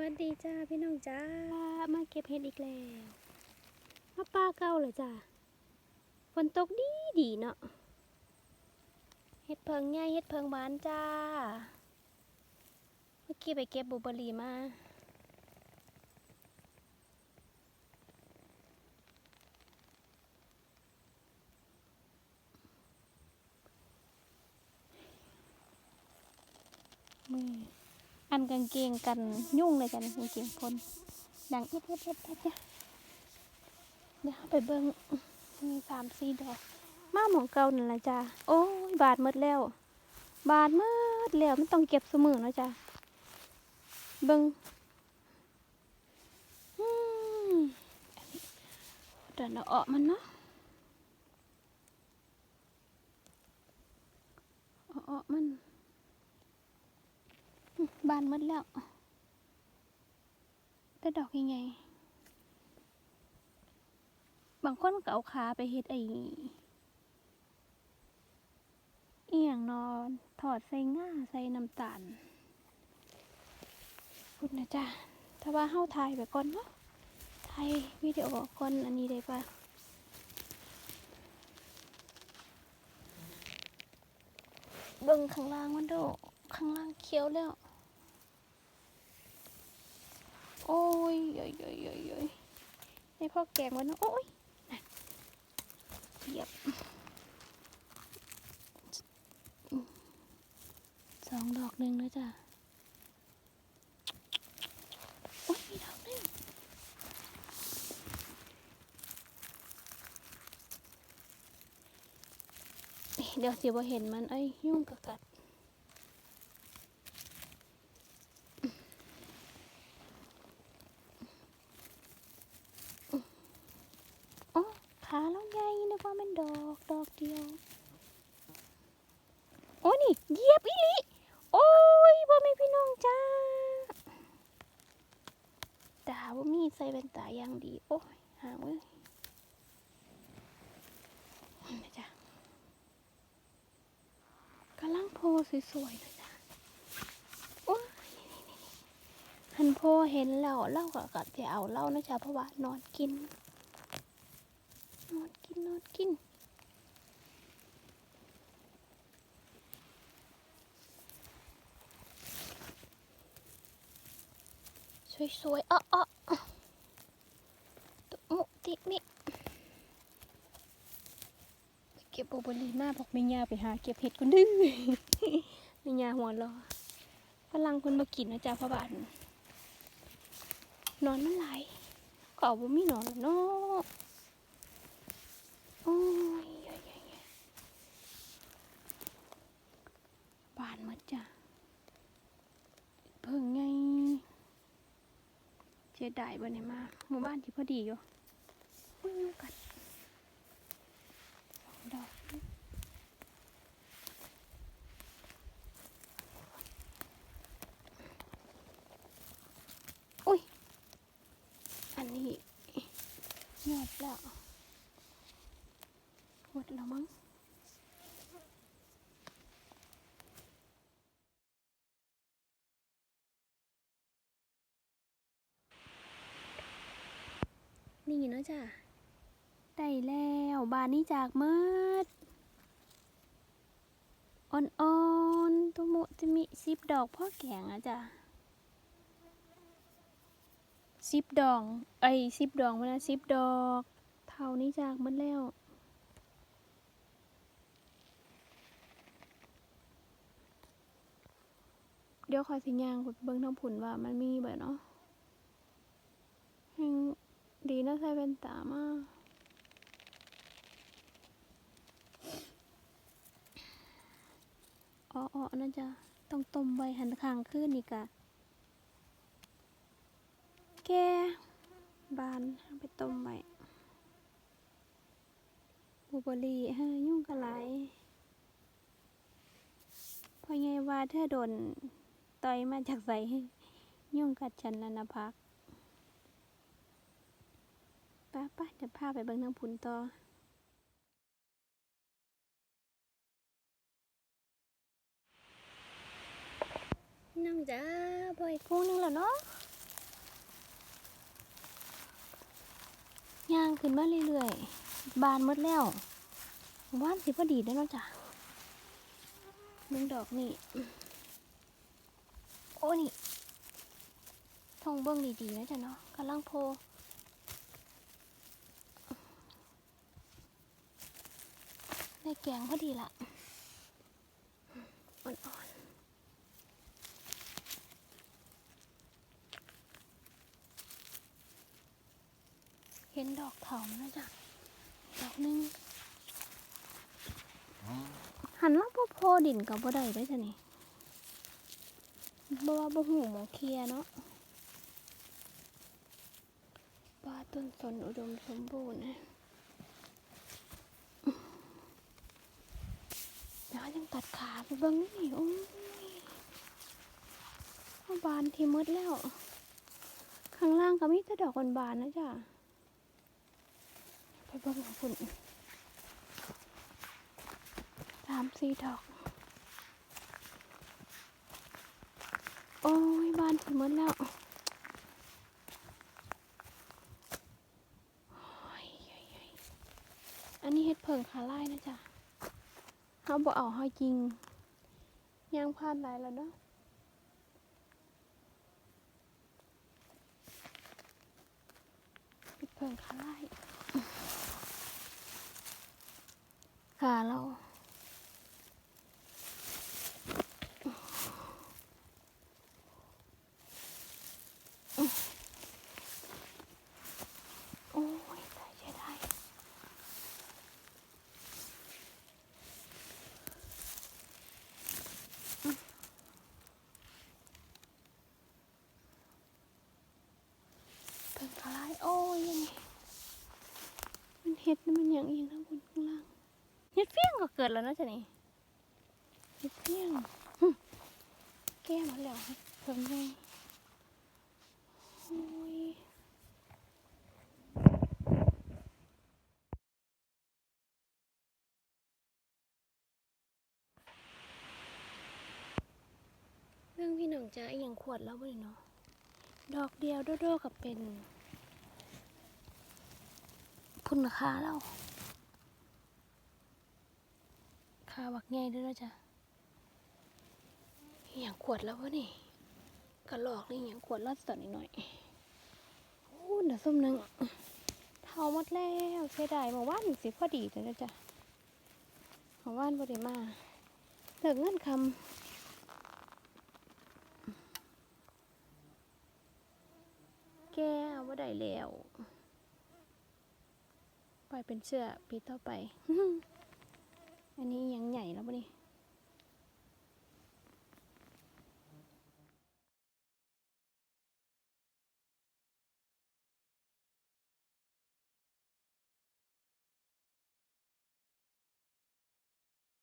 วัสดีจ้าพี่น้องจ้ามาเก็บเห็ดอีกแล้วมาป้าเก่าเลยจ้าฝนตกดีดีเนาะเห็ดเพิงใหญ่เห็ดเพิงบานจ้าเมื่อกี้ไปเก็บบุบอรี่มา มือ อันกางเกงกันยุ่งเลยกันกางเกงพนดังเอ็ดเอ็ดเอ็ดเอ็ดเนี่ยเดี๋ยวไปเบิ้งมีสามสี่ดอกมาหมองเก่านั่นแหละจ้าโอ้ยบาดมดแล้ว บาดมดแล้วไมันต้องเก็บสมือเนาะจ้าเบิ้งอืมอันนี้เดินเอาออกมันเนาะเอาออกมัน บานมดแล้วแต่ดอกยังไง บางคนเก็เอาขาไปเฮ็ดไอ้เอียงนอนถอดใส่ง่าใส่น้ำตาลพูดนะจ๊ะถ้าว่าเฮ้าถ่ายไปก่อนเนาะถ่ายวิดีโอก่อนอันนี้ได้ปะเบิ่งข้างล่างมันโดข้างล่างเขียวแล้ว โอ้ยโยยโยยโยยโยยให้พ่อแกงไว้นะโอ้ยน่ะเหยียบสองดอกหนึ่งนะจ๊ะโอ้ยมีดอกหนึ่งเดี๋ยวเสิบ่เห็นมันไอ้ยยุ่งกับกัด อ๋อขาเราใหญ่นึ กว่ามันดอกดอกเดียว โอ้นี่เยียบอีลิโอ้ยบ่มีพี่น้องจ้าตาบ่มีใส่เป็นตาอย่างดี โอ้ยหางเอ้ยนี่จ้ะกำลังโพสวยๆเลยจ้ะโอ้ยนี่ๆๆหันโพเห็นแล้วเล่าก็ก็จะเอาเล่านะจ๊ะเพราะว่านอนกิน นอนกินนอนกินสวยๆอ้ออ้อตุมุติมิเก็บโบเบอรี่มาบอกไม่ยาไปหาเก็บเห็ดกันดื้อไม่ยาหัวรอฝรั่งคนมากินนะจ๊ะพ่อบานนอนมันไหลก็เอาบ่มีนอนแล้วเนาะ โอ้ยยยยยบานหมด จ้ะเพิ่งไงเจ๊ได้บ่เนี่ยมาหมู่บ้านที่พอดีอยู่อุ้ยยุงกัดดอกอุ้ย อันนี้หมดแล้วหมดแล้วมั้ง นี่เนาะจ้ะได้แล้วบานนี้จากเมิดอ่อนๆตัวมุจะมีสิบดอกพ่อแกงอะจ้ะสิบดอกไอ้สิบดอกมันนะสิบดอก เท่านี้จากมันแล้วเดี๋ยวคอยสิยางไปเบิ่งทางผุนว่ามันมีเบิดเนาะ ดีนะใส่เป็นตามาอ๋ออ๋อนะจ๊ะต้องต้มใบหันข้างขึ้นนี่กะแกบานไปต้มใบบูเบอรี่ฮะยุ่งกะไหลายพอไงว่าเธอโดนต่อยมาจากใสยุ่งกัดฉันแล้วนะพัก ป้าป้จะพาไปบางน้ำพุนต่อน้ำจ้าบ่อยกุ้งนึงแล้วเนาะย่างขึ้นมาเรื่อยๆ บานมดแล้วว่านสิพอดีได้เนาะจ้าเมืองดอกนี่ โอ้นี่ทองเบื้องดีๆนะจ้าเนาะกำลังโพ ได้แกงพอดีละอ่อนๆ เห็นดอกเถามันะจ๊ะดอกหนึงหันลังพ่อโพดินกับบ่ได้ได้จ้ะนี่บ่ว่าบ่หูหมอเคลียเนาะป่าต้นสนอุดมสมบูรณ์นะเดี๋ยวยังตัด ขาไปบิ่งนี่โอ้ยบานที่หมดแล้ว ข้างล่างก็มีแต่ดอกบานๆนะจ๊ะไปบิ่งของคุณสามสี่ดอก โอ้ยบานที่หมดแล้วอ้ยเย้ยๆอันนี้เฮ็ดเพิงขาไล่นะจ๊ะ เขาบ่เอาห้อยจริงย่างพลาดหลายแล้วเนาะปิดเพิงขาไล่ขาเราโอ้ยตายเสียดายเพิ่งขาไล่โอ้ยยังไงมันเห็ ดนี่มันอย่างอีกนะบนข้างล่างเห็ดเฟี้ยงก็เกิดแล้วนะจ๊ะนี่เห็ดเฟี้ยงหึแก้มาแล้วเพิ่งไงโอ้ยเรื่องพี่หน่องจะอย่างขวดแล้วบ่เนาะดอกเดียวโดโดกับเป็น พุ่นราคาแล้วคาบักใหญ่ด้วยนะจ๊ะอย่างขวดแล้ววะนี่กระหลอกนี่อย่างขวดละสดนิดหน่อยโอ้เดี๋ยวส้มนึงเท่าหมดแล้วเสียดายเมื่อวานนี่สิพอดีเลยนะจ๊ะเมื่อวานบ่ได้มาเลิกเงินคำแก้วว่าได้แล้ว อยเป็นเสื้อปีต่อไป อันนี้ยัง